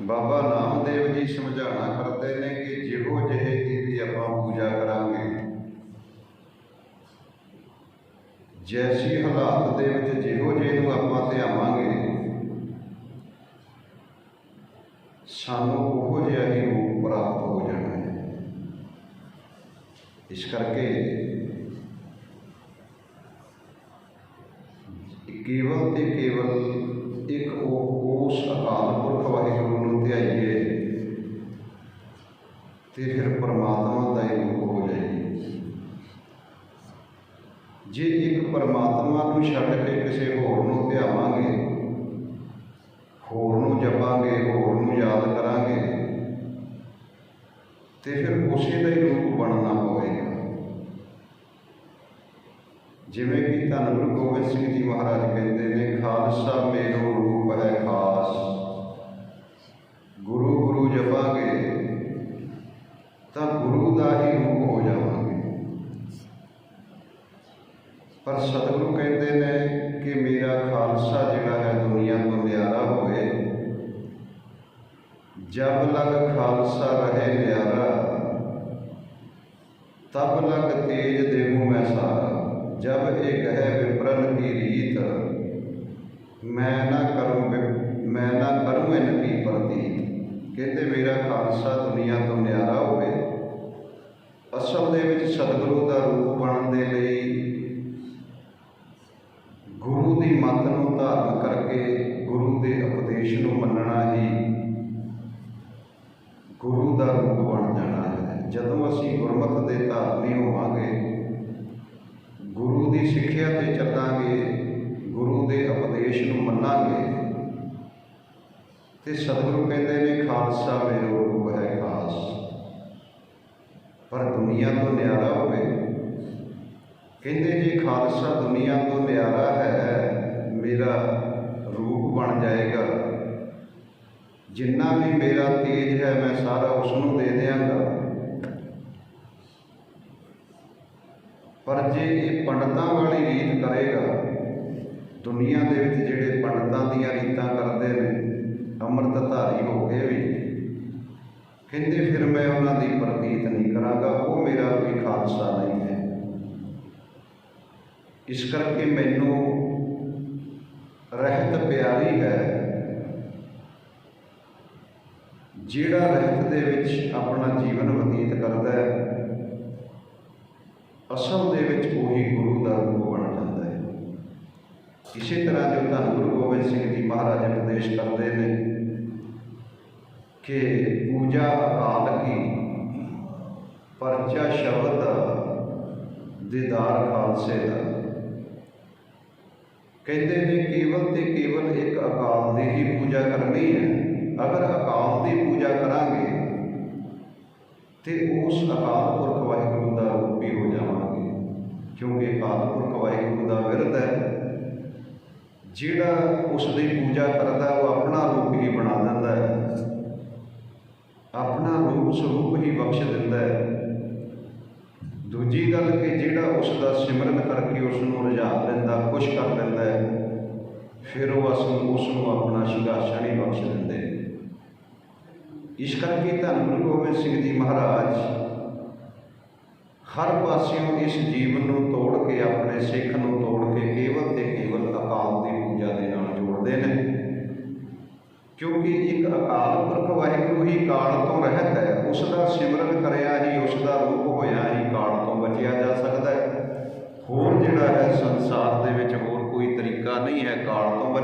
ਬਾਬਾ ਨਾਮਦੇਵ ਜੀ ਸਮਝਾਣਾ ਕਰਦੇ ਨੇ ਕਿ ਜਿਹੋ ਜਿਹੇ ਦੀ ਵੀ ਆਪਾਂ ਪੂਜਾ ਕਰਾਂਗੇ ਜੈਸੀ ਹਾਲਾਤ ਦੇ ਵਿੱਚ ਜਿਹੋ ਜਿਹੇ ਨੂੰ ਆਪਾਂ ਧਿਆਵਾਂਗੇ ਸਾਨੂੰ ਉਹੋ ਜਿਹਾ ਹੀ ਰੂਪ ਪ੍ਰਾਪਤ ਹੋ ਜਾਣਾ ਹੈ ਇਸ ਕਰਕੇ ਕੇਵਲ ਤੇ ਕੇਵਲ ਇੱਕ ਉਹ ਉਸ ਅਕਾਲ ਪੁਰਖ ਵਾਹਿਗੁਰੂ ਨੂੰ ਧਿਆਈਏ ਤੇ ਫਿਰ ਪਰਮਾਤਮਾ ਦਾ ਹੀ ਰੂਪ ਹੋ ਜਾਏਗੀ। ਜੇ ਇੱਕ ਪਰਮਾਤਮਾ ਨੂੰ ਛੱਡ ਕੇ ਕਿਸੇ ਹੋਰ ਨੂੰ ਧਿਆਵਾਂਗੇ, ਹੋਰ ਨੂੰ ਜਪਾਂਗੇ, ਹੋਰ ਨੂੰ ਯਾਦ ਕਰਾਂਗੇ, ਤੇ ਫਿਰ ਉਸੇ ਦਾ ਹੀ ਰੂਪ ਬਣਨਾ ਹੋਵੇਗਾ ਜਿਵੇਂ ਕਿ ਧੰਨ ਗੁਰੂ ਗੋਬਿੰਦ ਸਿੰਘ ਜੀ ਮਹਾਰਾਜ ਕਹਿੰਦੇ ਨੇ, ਖਾਲਸਾ ਪਰ ਸਤਿਗੁਰੂ ਕਹਿੰਦੇ ਨੇ ਕਿ ਮੇਰਾ ਖਾਲਸਾ ਜਿਹੜਾ ਹੈ ਦੁਨੀਆ ਤੋਂ ਨਿਆਰਾ ਹੋਏ। ਜਬ ਲਗ ਖਾਲਸਾ ਰਹੇ ਨਿਆਰਾ, ਤਬ ਲਗ ਤੇਜ ਦੇਹੂ ਮੈਂ ਸਾਰਾ। ਜਬ ਇਹ ਕਹੇ ਵਿਪਰਨ ਕੀ ਰੀਤ, ਮੈਂ ਨਾ ਕਰੂੰ ਮੈਂ ਨਾ ਕਰੂੰ ਇਨ ਕੀ ਪ੍ਰਤੀਤ। ਕਹਿੰਦੇ ਮੇਰਾ ਖਾਲਸਾ ਦੁਨੀਆ ਤੋਂ ਨਿਆਰਾ ਹੋਵੇ ਅਸਲ ਦੇ ਵਿੱਚ ਸਤਿਗੁਰੂ ਦਾ ਰੂਪ ਅਸੀਂ ਧਾਰਨੀ ਹੋਵਾਂਗੇ। ਗੁਰੂ ਦੀ ਸਿੱਖਿਆ ਤੇ ਚੱਲਾਂਗੇ, ਗੁਰੂ ਦੇ ਉਪਦੇਸ਼ ਨੂੰ ਮੰਨਾਂਗੇ। ਤੇ ਸਤਿਗੁਰੂ ਕਹਿੰਦੇ ਨੇ, ਖਾਲਸਾ ਮੇਰਾ ਰੂਪ ਹੈ ਖਾਸ। ਪਰ ਦੁਨੀਆ ਤੋਂ ਨਿਆਰਾ ਹੋਵੇ। ਕਹਿੰਦੇ, ਜੇ ਖਾਲਸਾ ਦੁਨੀਆ ਤੋਂ ਨਿਆਰਾ ਹੈ, ਮੇਰਾ ਰੂਪ ਬਣ ਜਾਏਗਾ। ਜਿੰਨਾ ਵੀ ਮੇਰਾ ਤੇਜ ਹੈ, ਮੈਂ ਸਾਰਾ ਉਸ ਨੂੰ ਦੇ ਦਿਆਂਗਾ। ਪਰ ਜੇ ਇਹ ਪੰਡਤਾਂ ਵਾਲੀ ਰੀਤ ਕਰੇਗਾ, ਦੁਨੀਆ ਦੇ ਵਿੱਚ ਜਿਹੜੇ ਪੰਡਤਾਂ ਦੀਆਂ ਰੀਤਾਂ ਕਰਦੇ ਨੇ ਅੰਮ੍ਰਿਤਧਾਰੀ ਹੋ ਕੇ ਵੀ, ਕਹਿੰਦੇ ਫਿਰ ਮੈਂ ਉਹਨਾਂ ਦੀ ਪ੍ਰਤੀਤ ਨਹੀਂ ਕਰਾਂਗਾ, ਉਹ ਮੇਰਾ ਕੋਈ ਖਾਲਸਾ ਨਹੀਂ ਹੈ। ਇਸ ਕਰਕੇ ਮੈਨੂੰ ਰਹਿਤ ਪਿਆਰੀ ਹੈ, ਜਿਹੜਾ ਰਹਿਤ ਦੇ ਵਿੱਚ ਆਪਣਾ ਜੀਵਨ ਬਤੀਤ ਕਰਦਾ ਹੈ ਅਸਲ ਦੇ ਵਿੱਚ ਉਹੀ ਗੁਰੂ ਦਾ ਰੂਪ ਬਣ ਜਾਂਦਾ ਹੈ। ਇਸੇ ਤਰ੍ਹਾਂ ਜੋ ਧੰਨ ਗੁਰੂ ਗੋਬਿੰਦ ਸਿੰਘ ਜੀ ਮਹਾਰਾਜ ਉਪਦੇਸ਼ ਕਰਦੇ ਨੇ ਕਿ ਪੂਜਾ ਅਕਾਲ ਕੀ, ਪਰਚਾ ਸ਼ਬਦ ਦਾ, ਦੀਦਾਰ ਖਾਲਸੇ ਦਾ। ਕਹਿੰਦੇ ਨੇ ਕੇਵਲ ਤੇ ਕੇਵਲ ਇੱਕ ਅਕਾਲ ਦੀ ਹੀ ਪੂਜਾ ਕਰਨੀ ਹੈ। ਅਗਰ ਅਕਾਲ ਦੀ ਪੂਜਾ ਕਰਾਂਗੇ ਤੇ ਉਸ ਅਕਾਲ ਪੁਰਖ ਵਾਹਿਗੁਰੂ ਦਾ ਰੂਪ ਹੀ ਹੋ ਜਾਵਾਂਗੇ, ਕਿਉਂਕਿ ਅਕਾਲ ਪੁਰਖ ਵਾਹਿਗੁਰੂ ਦਾ ਵਿਰਧ ਹੈ। ਜਿਹੜਾ ਉਸ ਦੀ ਪੂਜਾ ਕਰਦਾ ਉਹ ਆਪਣਾ ਰੂਪ ਹੀ ਬਣਾ ਦਿੰਦਾ ਹੈ। ਆਪਣਾ ਰੂਪ ਸਰੂਪ ਹੀ ਬਖਸ਼ ਦਿੰਦਾ ਹੈ। ਦੂਜੀ ਗੱਲ ਕਿ ਜਿਹੜਾ ਉਸ ਦਾ ਸਿਮਰਨ ਕਰਕੇ ਉਸ ਨੂੰ ਰਜਾ ਲੈਂਦਾ ਖੁਸ਼ ਕਰ ਦਿੰਦਾ ਹੈ, ਫਿਰ ਉਹ ਉਸ ਨੂੰ ਉਸ ਨੂੰ ਆਪਣਾ ਸ਼ਿੰਗਾਸਣ ਹੀ ਬਖਸ਼ ਦਿੰਦੇ ਇਸ ਕਰਕੇ ਧੰਨ ਗੁਰੂ ਗੋਬਿੰਦ ਸਿੰਘ ਜੀ ਮਹਾਰਾਜ ਹਰ ਪਾਸਿਓਂ ਇਸ ਜੀਵਨ ਨੂੰ ਤੋੜ ਕੇ, ਆਪਣੇ ਸਿੱਖ ਨੂੰ ਤੋੜ ਕੇ ਕੇਵਲ ਤੇ ਕੇਵਲ ਅਕਾਲ ਦੀ ਪੂਜਾ ਦੇ ਨਾਲ ਜੋੜਦੇ ਨੇ। ਕਿਉਂਕਿ ਇੱਕ ਅਕਾਲ ਪੁਰਖ ਵਾਹਿਗੁਰੂ ਹੀ ਕਾਲ ਤੋਂ ਰਹਿਤ ਹੈ। ਉਸ ਦਾ ਸਿਮਰਨ ਕਰਿਆ ਹੀ ਉਸ ਦਾ ਰੂਪ ਹੋਇਆ ਹੀ ਕਾਲ ਤੋਂ ਬਚਿਆ ਜਾ ਸਕਦਾ ਹੈ। ਹੋਰ ਜਿਹੜਾ ਹੈ ਸੰਸਾਰ ਦੇ ਵਿੱਚ ਹੋਰ ਕੋਈ ਤਰੀਕਾ ਨਹੀਂ ਹੈ ਕਾਲ ਤੋਂ ਬਚਣ